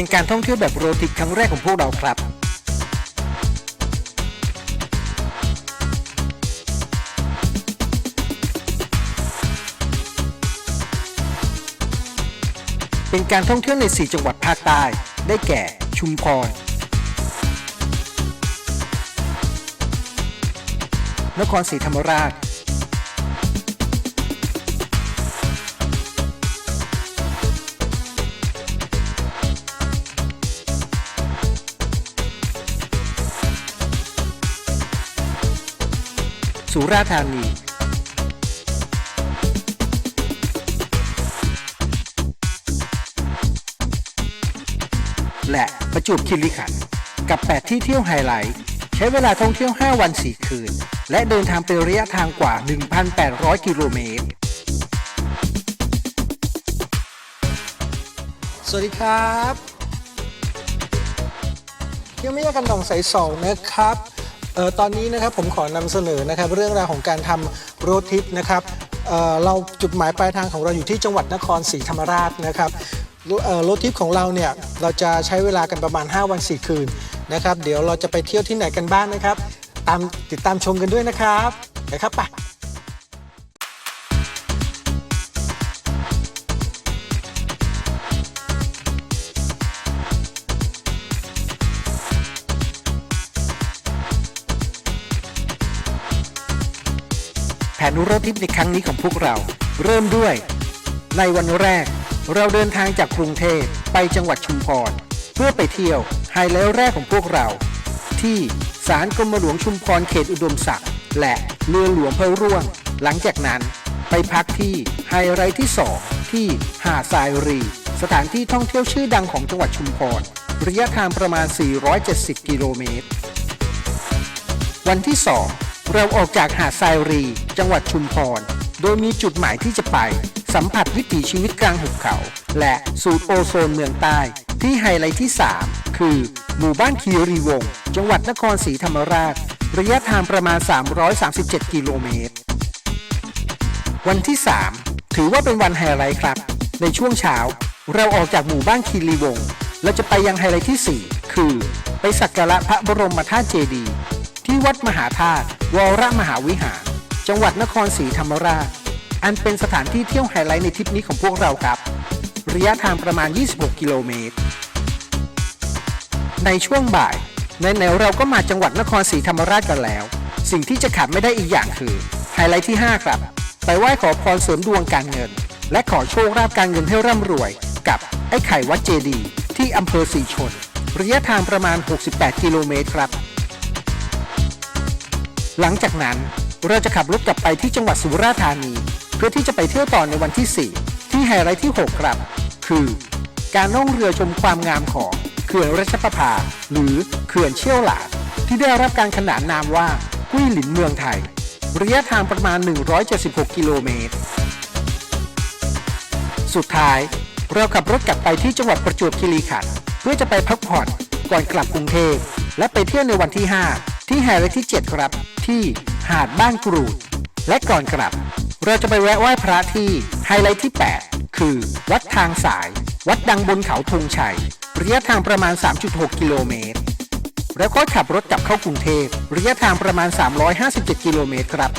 เป็นการท่องเที่ยวแบบโรดทริปครั้งแรกของพวกเราครับ เป็นการท่องเที่ยวใน 4 จังหวัดภาคใต้ ได้แก่ ชุมพร นครศรีธรรมราช สุราษฎร์ธานีและประจวบคีรีขันธ์กับ 8 ที่เที่ยวไฮไลท์ ใช้เวลาท่องเที่ยว 5 วัน 4 คืน และเดินทางเป็นระยะทางกว่า 1,800 กิโลเมตร สวัสดีครับ เที่ยวไม่ยากกันดองสายสองนะครับ เอ่อตอนนี้นะครับผมขอนำเสนอนะครับเรื่องราวของการทำโรดทริปนะครับเอ่อเราจุดหมายปลายทางของเราอยู่ที่จังหวัดนครศรีธรรมราชนะครับโรเอ่อรดทริปของเราเนี่ยเราจะใช้เวลากันประมาณ 5 วัน 4 คืนนะครับเดี๋ยวเราจะไปเที่ยวที่ไหนกันบ้างนะครับ ตามติดตามชมกันด้วยนะครับนะครับไป ผนรถทริปในครั้งนี้ของพวกเรา เริ่มด้วย ในวันแรก เราเดินทางจากกรุงเทพไปจังหวัดชุมพร เพื่อไปเที่ยวไฮไลท์แรกของพวกเรา ที่ศาลกรมหลวงชุมพรเขตอุดมศักดิ์และเรือหลวงพระร่วง หลังจากนั้นไปพักที่ไฮไลท์ที่2ที่หาดทรายรี สถานที่ท่องเที่ยวชื่อดังของจังหวัดชุมพรระยะทางประมาณ 470 กิโลเมตร วันที่2 เราออกจากหาดทรายรี จังหวัดชุมพร โดยมีจุดหมายที่จะไป สัมผัสวิถีชีวิตกลางหุบเขา และสูตรโอโซนเมืองใต้ ที่ไฮไลท์ที่ 3 คือ หมู่บ้านคีรีวงศ์จังหวัดนครศรีธรรมราช ระยะทางประมาณ 337 กิโลเมตร วันที่ 3 ถือว่าเป็นวันไฮไลท์ครับ ในช่วงเช้า เราออกจากหมู่บ้านคีรีวงศ์เราจะไปยังไฮไลท์ที่ 4 คือ ไปสักการะพระบรมธาตุเจดีย์ ที่วัดมหาธาตุวรมหาวิหาร จังหวัดนครศรีธรรมราช อันเป็นสถานที่เที่ยวไฮไลท์ในทริปนี้ของพวกเราครับ ระยะทางประมาณ 26 กิโลเมตร ในช่วงบ่ายไหนๆเราก็มาจังหวัดนครศรีธรรมราชกันแล้ว สิ่งที่จะขาดไม่ได้อีกอย่างคือไฮไลท์ที่ 5 ครับ ไปไหว้ขอพรเสริมดวงการเงิน และขอโชคลาภการเงินให้ร่ำรวย กับไอ้ไข่วัดเจดีย์ที่อำเภอสีชน ระยะทางประมาณ 68 กิโลเมตรครับ หลังจากนั้นเราจะขับรถกลับไปที่จังหวัดสุราษฎร์ธานี เพื่อที่จะไปเที่ยวต่อในวันที่ 4 ที่ไฮไลท์ที่ 6 ครับ คือ การล่องเรือชมความงามของเขื่อนรัชประภา หรือเขื่อนเชี่ยวหลาดที่ได้รับการขนานนามว่ากุ้ยหลินเมืองไทย ระยะทางประมาณ 176 กิโลเมตร สุดท้าย เราขับรถกลับไปที่จังหวัดประจวบคีรีขันธ์เพื่อจะไปพักผ่อนก่อนกลับกรุงเทพและไปเที่ยวในวันที่ 5 ที่ไฮไลท์ที่ 7 ครับ ที่หาดบ้านกรูด และก่อนกลับ เราจะไปแวะไหว้พระที่ไฮไลท์ที่ 8 คือ วัดทางสาย วัดดังบนเขาธงชัย ระยะทางประมาณ 3.6 กิโลเมตร แล้วก็ขับรถกลับเข้ากรุงเทพระยะทางประมาณ 357 กิโลเมตรครับ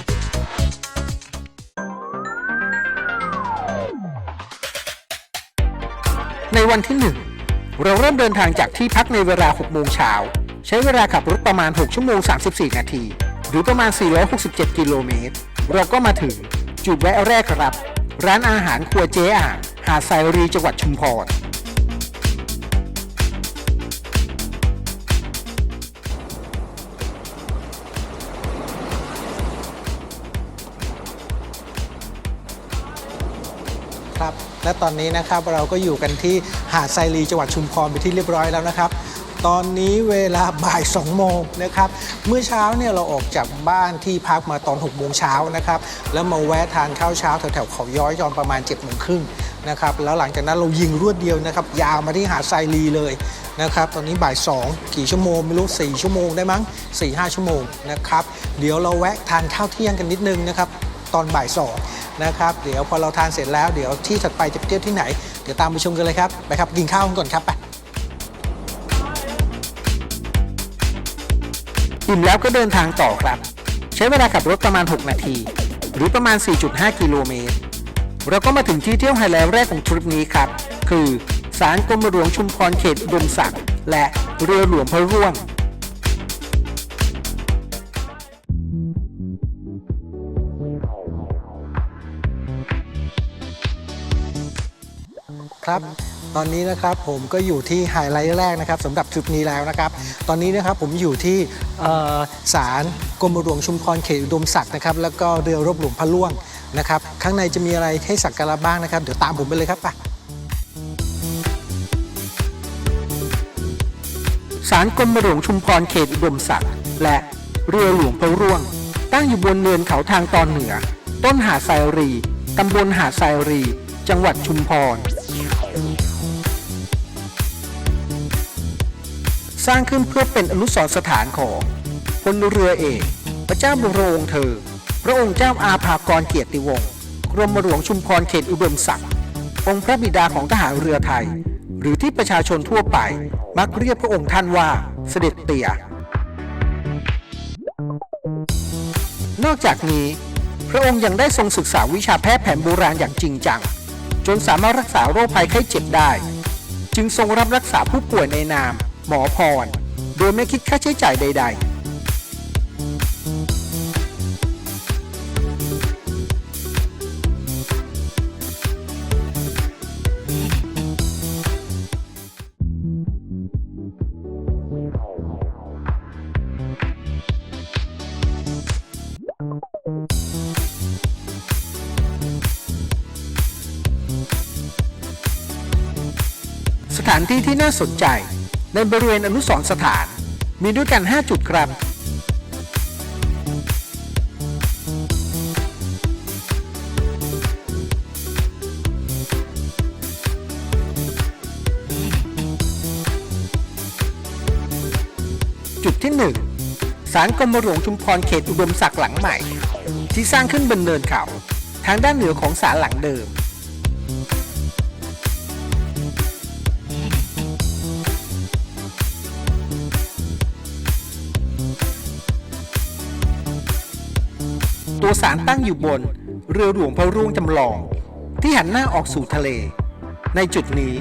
ในวันที่ 1 เราเริ่มเดินทางจากที่พักในเวลา 6 โมงเช้า ใช้เวลาขับรถประมาณ 6 ชั่วโมง 34 นาที หรือประมาณ 467 กิโลเมตร เราก็มาถึงจุดแวะแรกครับ ร้านอาหารครัวเจ๊อ่างหาดทรายรีจังหวัดชุมพร ครับ และตอนนี้นะครับเราก็อยู่กันที่หาดไซรีจังหวัดชุมพรไปนที่เรียบร้อยแล้วนะครับ ตอนนี้เวลาบ่าย2โมงนะครับ เมื่อเช้าเนี่ยเราออกจากบ้านที่พักมาตอน6โมงเช้านะครับ แล้วมาแวะทานข้าวเช้าแถวๆเขาย้อยตอนประมาณ7โมงครึ่งนะครับแล้วหลังจากนั้นเรายิงรวดเดียวนะครับ ยาวมาที่หาดไซรีเลยนะครับ ตอนนี้บ่าย 2 กี่ชั่วโมงไม่รู้ 4 ชั่วโมงได้มั้ง 4-5 ชั่วโมงนะครับ เดี๋ยวเราแวะทานข้าวเที่ยงกันนิดนึงนะครับ ตอนบ่ายสองนะครับเดี๋ยวพอเราทานเสร็จแล้วเดี๋ยวที่ถัดไปจะไปเที่ยวที่ไหน เดี๋ยวตามไปชมกันเลยครับไปครับกินข้าวกันก่อนครับไป อิ่มแล้วก็เดินทางต่อครับ ใช้เวลาขับรถประมาณ 6 นาที หรือประมาณ 4.5 กิโลเมตร เราก็มาถึงที่เที่ยวไฮไลท์แรกของทริปนี้ครับ คือศาลกรมหลวงชุมพรเขตอุดมศักดิ์และเรือหลวงพระร่วงครับ ตอนนี้นะครับผมก็อยู่ที่ไฮไลท์แรกนะครับสำหรับทริปนี้แล้วนะครับ ตอนนี้นะครับผมอยู่ที่ศาลกรมหลวงชุมพรเขตอุดมศักดิ์นะครับแล้วก็เรือรบหลวงพระล่วงนะครับข้างในจะมีอะไรให้สักการะบ้างนะครับเดี๋ยวตามผมไปเลยครับไปศาลกรมหลวงชุมพรเขตอุดมศักดิ์และเรือหลวงพระร่วง ตั้งอยู่บนเนินเขาทางตอนเหนือ ต้นหาดไซรีตำบลหาดไซรี จังหวัดชุมพร สร้างขึ้นเพื่อเป็นอนุสรณ์สถานของพลเรือเอก พระเจ้าบรมเธอ พระองค์เจ้าอาภากรเกียรติวงศ์กรมหลวงชุมพรเขตอุดมศักดิ์องค์พระบิดาของทหารเรือไทย หรือที่ประชาชนทั่วไป มักเรียกพระองค์ท่านว่าเสด็จเตี่ยนอกจากนี้ พระองค์ยังได้ทรงศึกษาวิชาแพทย์แผนโบราณอย่างจริงจัง จนสามารถรักษาโรคภัยไข้เจ็บได้ จึงทรงรับรักษาผู้ป่วยในนาม หมอพร โดยไม่คิดค่าใช้จ่ายใดๆสถานที่ที่น่าสนใจ ในบริเวณอนุสรสถาน มีด้วยกัน 5 จุดครับ จุดที่1ศาลกรมหลวงชุมพรเขตอุดมศักดิ์หลังใหม่ ที่สร้างขึ้นบนเนินเขา ทางด้านเหนือของศาลหลังเดิม สารตั้งอยู่บน เรือหลวงพระร่วงจำลอง ที่หันหน้าออกสู่ทะเล ในจุดนี้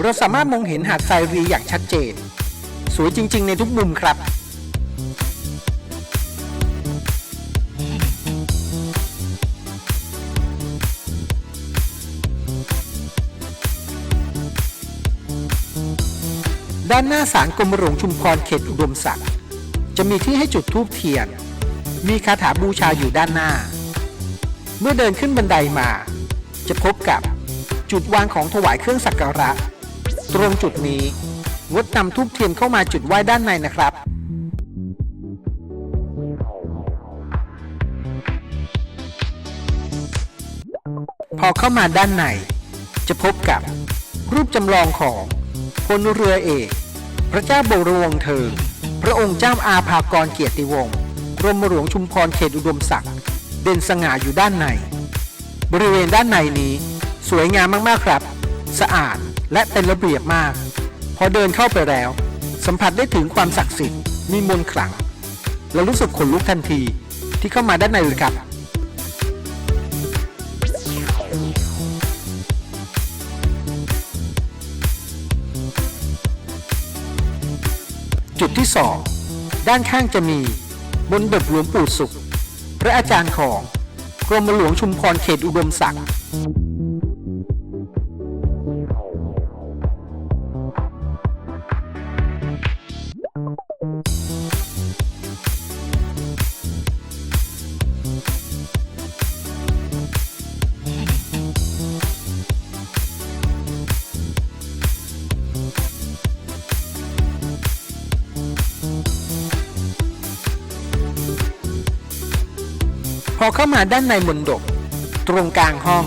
เราสามารถมองเห็นหาดทรายรีอย่างชัดเจน สวยจริง ๆ ในทุกมุมครับด้านหน้าศาลกรมหลวงชุมพรเขตอุดมศักดิ์จะมีที่ให้จุดธูปเทียน มีคาถาบูชาอยู่ด้านหน้า เมื่อเดินขึ้นบันไดมา จะพบกับจุดวางของถวายเครื่องสักการะ ตรงจุดนี้งดนำทูบเทียนเข้ามาจุดไหว้ด้านในนะครับพอเข้ามาด้านใน จะพบกับรูปจำลองของพลเรือเอก พระเจ้าบรวงเธอพระองค์เจ้าอาภากรเกียรติวงศ์ กรมหลวงชุมพรเขตอุดมศักดิ์เด่นสง่าอยู่ด้านใน บริเวณด้านในนี้ สวยงามมากๆครับ สะอาดและเป็นระเบียบมาก พอเดินเข้าไปแล้ว สัมผัสได้ถึงความศักดิ์สิทธิ์มีมนต์ขลังและรู้สึกขนลุกทันทีที่เข้ามาด้านในเลยครับ จุดที่ 2 ด้านข้างจะมี บนเบิดหลวงปู่สุข พระอาจารย์ของกรมหลวงชุมพรเขตอุดมศักดิ์ อเข้ามาด้านในมณฑปตรงกลางห้อง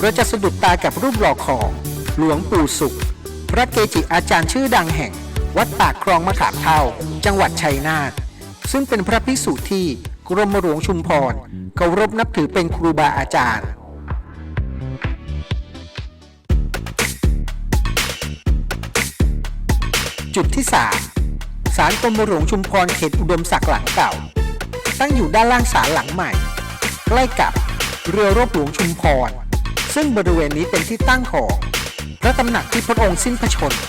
เราจะสะดุดตากับรูปหล่อของหลวงปู่สุข พระเกจิอาจารย์ชื่อดังแห่ง วัดปากคลองมะขามเท่า จังหวัดชัยนาทซึ่งเป็นพระภิกษุที่กรมหลวงชุมพรเคารพนับถือเป็นครูบาอาจารย์จุดที่ 3 ศาลกรมหลวงชุมพรเขตอุดมศักดิ์หลังเก่า ตั้งอยู่ด้านล่างศาลหลังใหม่ ใกล้กับเรือรบหลวงชุมพร ซึ่งบริเวณนี้เป็นที่ตั้งของ พระตำหนักที่พระองค์สิ้นพระชนม์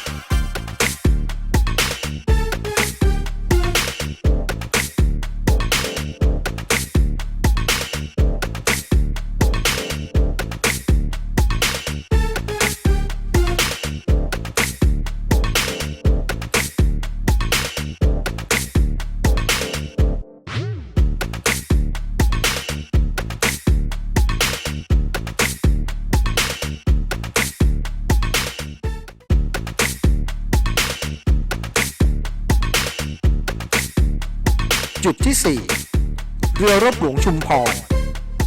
จุดที่ 4 เรือรบหลวงชุมพร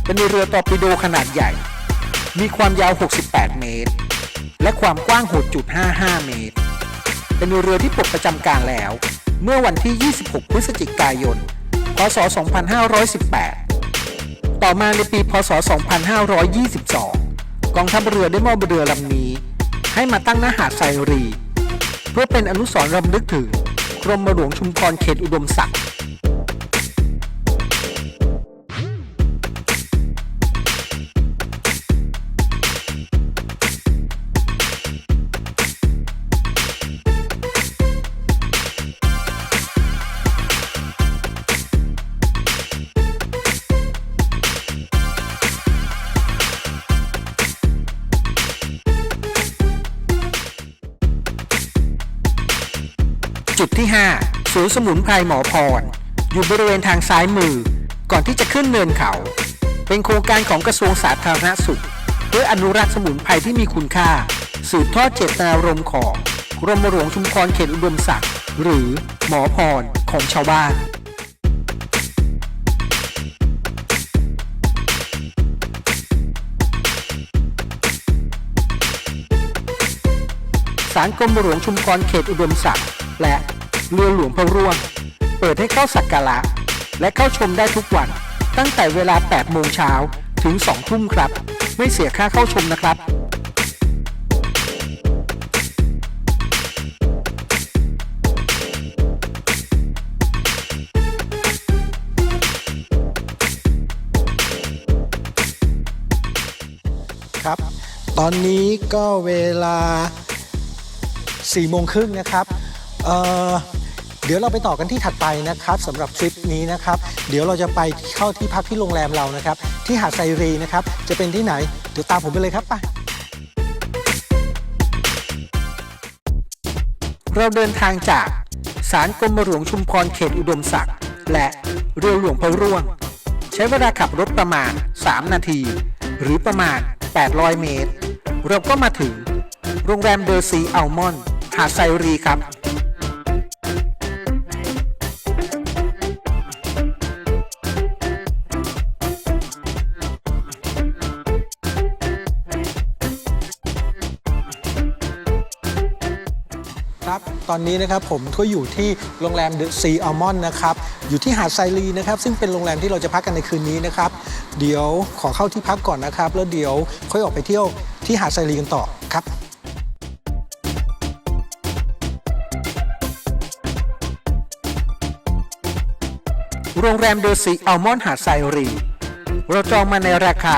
เป็นเรือตอร์ปิโดขนาดใหญ่ มีความยาว 68 เมตร และความกว้าง 6.55 เมตร เป็นเรือที่ปลดประจำการแล้ว เมื่อวันที่ 26 พฤศจิกายน พศ 2518 ต่อมาในปี พศ 2522 กองทัพเรือได้มอบเรือลำนี้ ให้มาตั้งหน้าหาดไซรี เพื่อเป็นอนุสรณ์รำลึกถึงกรมหลวงชุมพรเขตอุดมศักดิ์ 5ศูนย์สมุนไพรหมอพร อยู่บริเวณทางซ้ายมือ ก่อนที่จะขึ้นเนินเขา เป็นโครงการของกระทรวงสาธารณสุข เพื่ออนุรักษ์สมุนไพรที่มีคุณค่า สืบทอดเจตนารมณ์ของกรมหลวงชุมพรเขตอุดมศักดิ์หรือหมอพรของชาวบ้านศาลกรมหลวงชุมพรเขตอุดมศักดิ์และ เรือหลวงพระร่วง เปิดให้เข้าสักการะ และเข้าชมได้ทุกวัน ตั้งแต่เวลา 8 โมงเช้าถึง 2 ทุ่มครับ ไม่เสียค่าเข้าชมนะครับครับ ตอนนี้ก็เวลา4โมงครึ่งนะครับ เอ่อ เดี๋ยวเราไปต่อกันที่ถัดไปนะครับสำหรับทริปนี้นะครับ เดี๋ยวเราจะไปเข้าที่พักที่โรงแรมเรานะครับ ที่หาดไซรีนะครับ จะเป็นที่ไหนเดี๋ยวตามผมไปเลยครับไปเราเดินทางจากศาลกรมหลวงชุมพรเขตอุดมศักดิ์และเรือหลวงพระร่วง ใช้เวลาขับรถประมาณ 3 นาที หรือประมาณ 800 เมตร เราก็มาถึง โรงแรมเดอร์ซีอัลมอนด์หาดไซรีครับ อนนี้นะครับผมก็อยู่ที่โรงแรมเดอะซีอัลมอนนะครับอยู่ที่หาดไซรีนะครับซึ่งเป็นโรงแรมที่เราจะพักกันในคืนนี้นะครับเดี๋ยวขอเข้าที่พักก่อนนะครับ แล้วเดี๋ยวค่อยออกไปเที่ยวที่หาดไซรีกันต่อครับโรงแรมเดอร์ซีอัลมอนด์หาดไซรีเราจองมาในราคา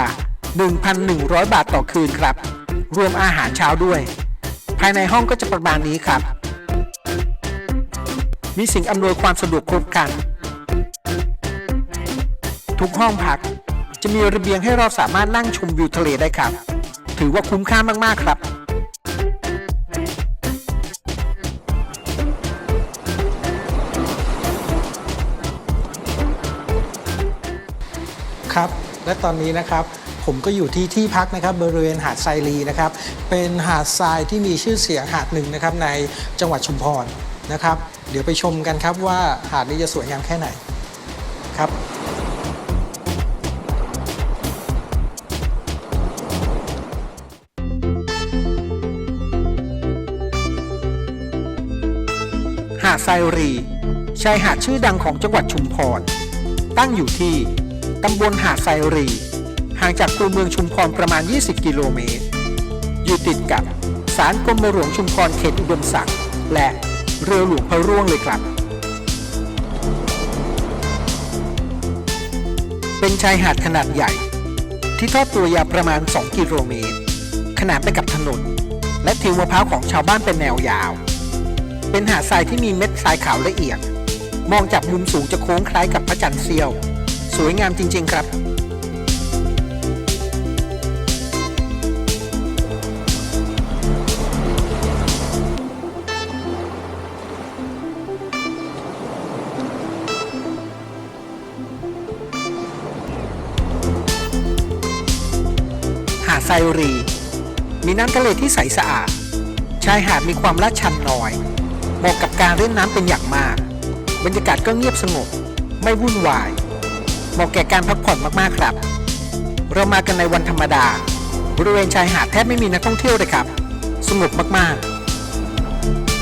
1,100 บาทต่อคืนครับ รวมอาหารเช้าด้วย ภายในห้องก็จะประมาณนี้ครับ มีสิ่งอำนวยความสะดวกครบครัน ทุกห้องพักจะมีระเบียงให้เราสามารถนั่งชมวิวทะเลได้ครับ ถือว่าคุ้มค่ามากๆครับครับและตอนนี้นะครับผมก็อยู่ที่ที่พักนะครับบริเวณหาดไซรีนะครับเป็นหาดทรายที่มีชื่อเสียงหาดหนึ่งนะครับในจังหวัดชุมพรนะครับ เดี๋ยวไปชมกันครับว่าหาดนี้จะสวยงามแค่ไหนครับหาดไซรีชายหาดชื่อดังของจังหวัดชุมพร ตั้งอยู่ที่ตำบลหาดไซรี ห่างจากตัวเมืองชุมพรประมาณ 20 กิโลเมตร อยู่ติดกับศาลกรมหลวงชุมพรเขตอุดมศักดิ์และ เรือหลวงพระร่วงเลยครับ เป็นชายหาดขนาดใหญ่ ที่ทอดตัวยาวประมาณ 2 กิโลเมตร ขนานไปกับถนน และทิวมะพร้าวของชาวบ้านเป็นแนวยาว เป็นหาดทรายที่มีเม็ดทรายขาวละเอียด มองจากมุมสูงจะโค้งคล้ายกับพระจันทร์เสี้ยว สวยงามจริง ๆ ครับ ไซรี มีน้ำทะเลที่ใสสะอาด ชายหาดมีความลาดชันน้อย เหมาะกับการเล่นน้ำเป็นอย่างมาก บรรยากาศก็เงียบสงบ ไม่วุ่นวาย เหมาะแก่การพักผ่อนมากๆครับ เรามากันในวันธรรมดา บริเวณชายหาดแทบไม่มีนักท่องเที่ยวเลยครับ สงบมากๆ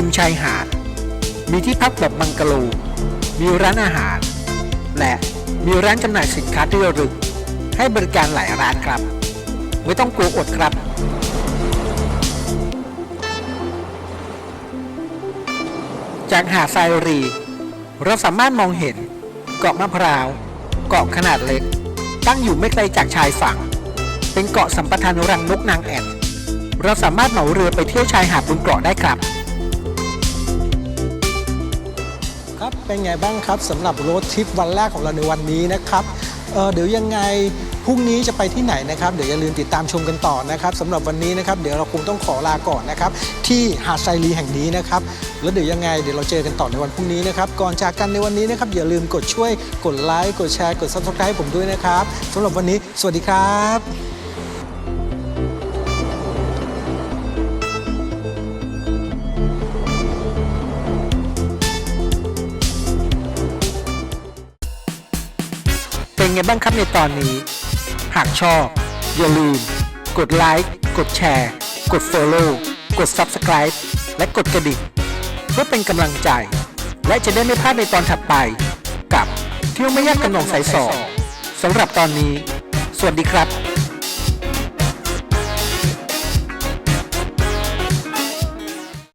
ริมชายหาด มีที่พักแบบบังกะโล มีร้านอาหาร และมีร้านจำหน่ายสินค้าที่ระลึก ให้บริการหลายร้านครับ ไม่ต้องกลัวอดครับจากหาดทรายรี เราสามารถมองเห็นเกาะมะพร้าว เกาะขนาดเล็ก ตั้งอยู่ไม่ไกลจากชายฝั่ง เป็นเกาะสัมปทานรังนกนางแอ่น เราสามารถเหมาเรือไปเที่ยวชายหาดบนเกาะได้ครับ เป็นไงบ้างครับสำหรับรถทริปวันแรกของเราในวันนี้นะครับเเดี๋ยวยังไงพรุ่งนี้จะไปที่ไหนนะครับเดี๋ยวอย่าลืมติดตามชมกันต่อนะครับสำหรับวันนี้นะครับ เดี๋ยวเราคงต้องขอลาก่อนนะครับ ที่หาดไซรีแห่งนี้นะครับ แล้วเดี๋ยวยังไงเดี๋ยวเราเจอกันต่อในวันพรุ่งนี้นะครับ ก่อนจากกันในวันนี้นะครับ อย่าลืมกดช่วยกดไลค์กดแชร์กด subscribe ให้ผมด้วยนะครับสำหรับวันนี้ สวัสดีครับ ไงบ้างครับในตอนนี้ หากชอบ อย่าลืม กดไลค์กดแชร์ กด Follow กด Subscribe และกดกระดิ่งเพื่อเป็นกำลังใจ และจะได้ไม่พลาดในตอนถัดไป กับเที่ยวไม่ยากกำหนองสายสองสำหรับตอนนี้ สวัสดีครับ